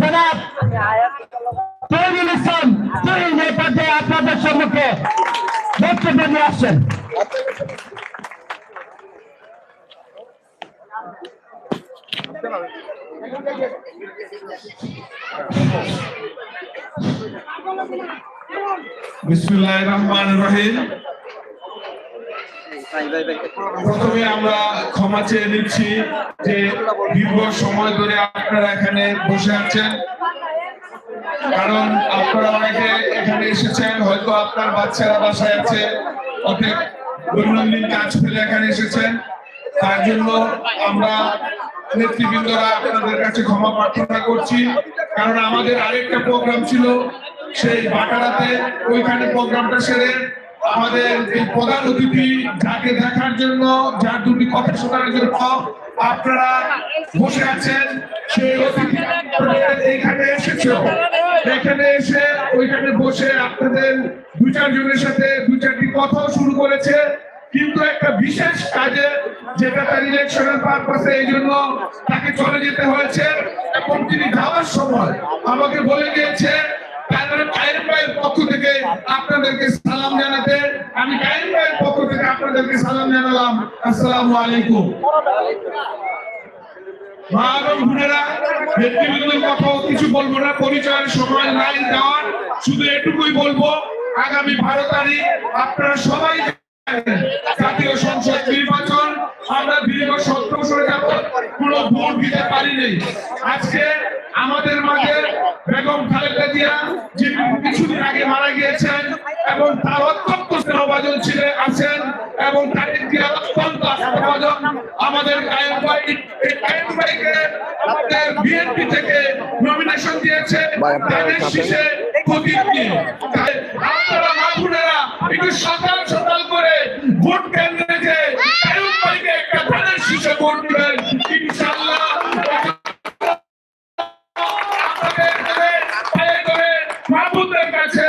জনাব তৈরুল ইসলাম তৈরি নেপথ্যে আপনাদের সম্মুখে বক্তব্য নিয়ে আসছেন বিসমুল্লাহ রহমান রহিম প্রথমে আমরা ক্ষমা চেয়ে নিচ্ছি যে দীর্ঘ সময় ধরে আপনারা এখানে বসে আছেন। কারণ আপনারা অনেকে এখানে এসেছেন, হয়তো আপনার বাচ্চারা বাসায় আছে, অতএব দৈনন্দিন কাজ ফেলে এখানে এসেছেন। তার জন্য আমরা নেতৃবৃন্দরা আপনাদের কাছে ক্ষমা প্রার্থনা করছি। কারণ আমাদের আরেকটা প্রোগ্রাম ছিল, সেই বাটারাতে ওইখানে প্রোগ্রামটা সেরে আমাদের প্রধান অতিথি যাকে দেখার জন্য, যার দুটি কথা শোনার জন্য আপনারা বসে আছেন, সেই অতিথি এখানে এসেছে। এখানে এসে ওইখানে বসে আপনাদের সাথে চারটি কথাও শুরু করেছে। কিন্তু একটা বিশেষ কাজে যেটা তার ইলেকশনের পারপাসে এই জন্য তাকে চলে যেতে হয়েছে, এবং তিনি যাওয়ার সময় আমাকে বলে গিয়েছে তারপরে কায়েম ভাইয়ের পক্ষ থেকে আপনাদেরকে সালাম জানাতে, আমি কায়েম ভাইয়ের পক্ষ থেকে আপনাদেরকে সালাম জানালাম। আসসালামু আলাইকুম। নির্বাচন, আমরা কোনো দিতে পারিনি। আজকে আমাদের মাঝে বেগম খালেদা যিনি কিছুদিন আগে মারা গিয়েছেন এবং তার অত্যন্ত স্নেহভাজন ছিলেন আছেন এবং তাদের জিয়া অত্যন্ত আস্থাভাজন আমাদের কায়েম ভাই এই কায়েম ভাইকে আমাদের বিএনপি থেকে নমিনেশন দিয়েছে। তাদের শীষে প্রতীক আপনারা মা বোনেরা একটু সকাল সকাল করে ভোট কেন্দ্রে যে কায়েম ভাইকে একটা ধানের শীষে ভোট দিবেন। ধরে মাহবুবদের কাছে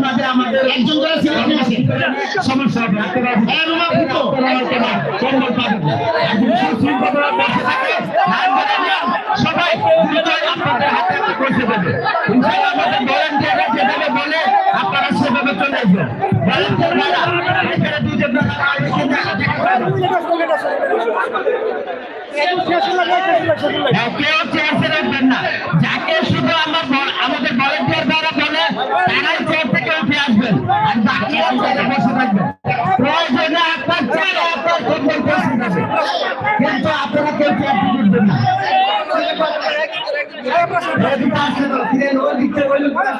এত আমাদের একজন করে সিলেক্ট নিয়ে সমস্যা হবে আপনারা আপনারা আপনারা কম্বল পাবেন। একজন সুশৃঙ্খলভাবে বসে থাকে লাইন বাঁধা সবাই দ্রুত আপনাদের হাতে হাতে পৌঁছে দেবে। ইনশাআল্লাহ আমাদের ভলান্টিয়াররা যেভাবে বলে আপনারা সেভাবে চলে আসবেন ভলান্টিয়াররা এখানে দুজন হ্যাঁ, কেউ চেয়ারসে রাখবেন না। যাকে শুধু আমার আমাদের তারাই চেয়ার থেকে উঠে আসবেন আর বাকি আপনারা বসে থাকবেন প্রয়োজনে আপনার চেয়ারে আপনার কম্বল বসে চেয়ার এদিকে আসেন, ফিরেন, ওই দিক থেকে ওই লোকটা।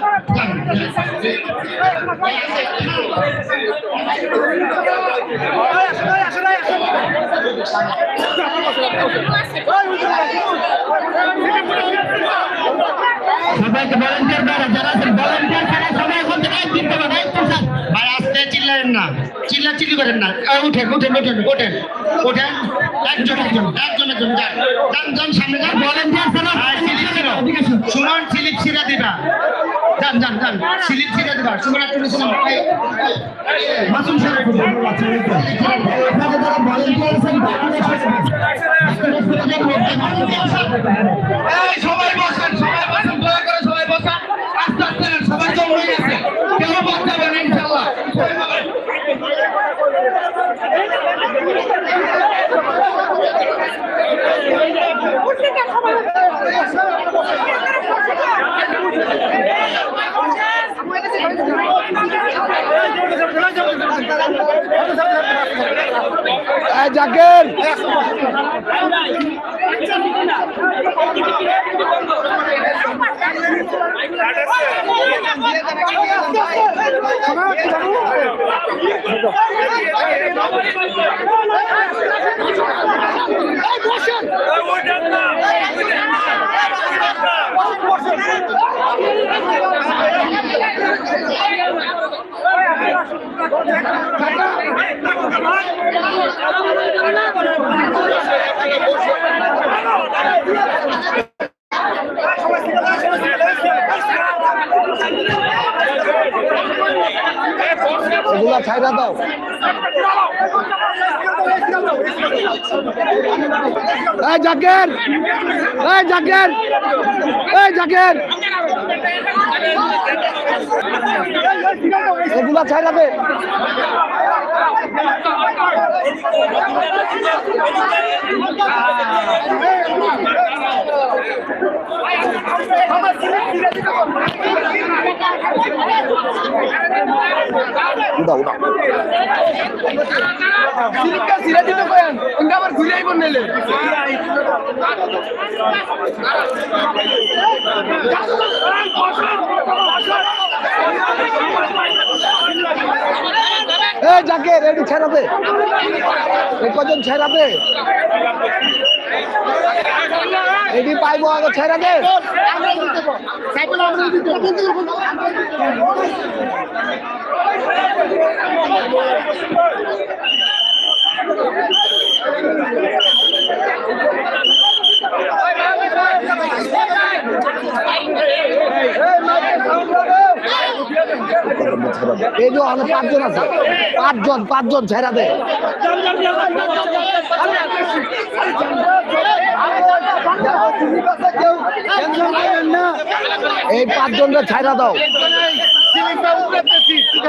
সবাইকে ভলান্টিয়ার দ্বারা যারা না চিল্লা চিল্লি করেন না। উঠেন উঠেন উঠেন ওঠেন ওঠেন। একজন একজন একজন একজন যান। যান সামনে যান। ছিল। সুমন সিলিপ ছিঁড়া দিবা। যান যান যান। সিলিপ ছিঁড়া দিবা। সুমন একটু এই, মাসুম সাহেব এই সবাই বসেন সবাই বসেন দয়া করে সবাই বসেন আস্তে আস্তে নেন, সবাই জম হয়ে গেছে কেউ বসতে হবে না ইনশাআল্লাহ জাকের Come এগুলা ছাইরা দাও। এই জাকের এই জাকের এই জাকের। এগুলা ছাইরা দে। উদা উদা সিরিকা সিরা দিতে কয়েন ওটা আবার ঘুরে আইব নেলে এ জাকের এটি ছেড়াবে। কজন ছেড়াবে? এটি পাইবো আগে ছেড়া দে। এই যে পাঁচজন আছে। পাঁচজন পাঁচজন ছেড়া দে। এই পাঁচজনটা ছাইরা দাও please।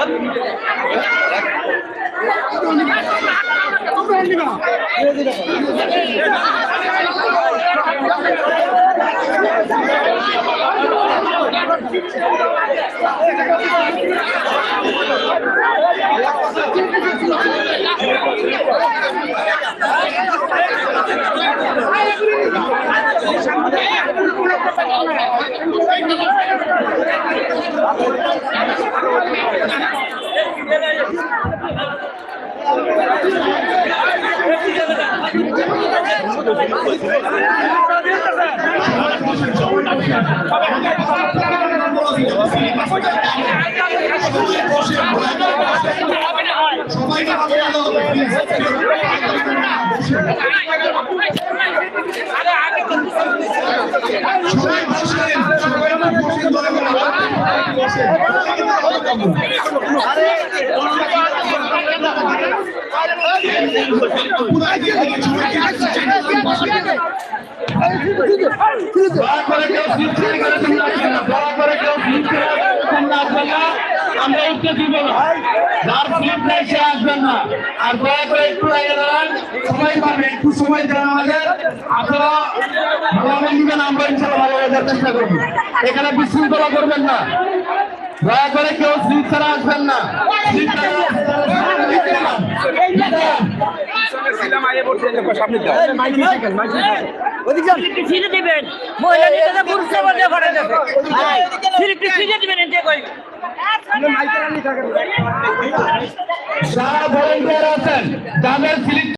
সবাই বসেন, সবাই বসেন, বলে বলে বসেন। দয়া করে কেউ সিট ছেড়ে করে তোমরা আসবেন না। দয়া করে কেউ সিট ছেড়ে তোমরা আসবেন না। আমরা উত্তর দিব না যার সিট নেই সে আসবেন না। আর দয়া করে একটু দাঁড়ান সময় পাবে একটু সময় দেন আমাদের। আপনারা ভালোভাবে নিবেন আমরা ইনশাল্লাহ ভালোভাবে চেষ্টা করব। এখানে বিশৃঙ্খলা করবেন না। দয়া করে কেউ সিট ছাড়া আসবেন না। ছিঁড়ে দিবেন। মহিলা নেতাদের পুরুষের মধ্যে ঘটে যাবে ছিঁড়ে দিবেন এতে কই। যারা ভলেন্টিয়ার আছেন যাদের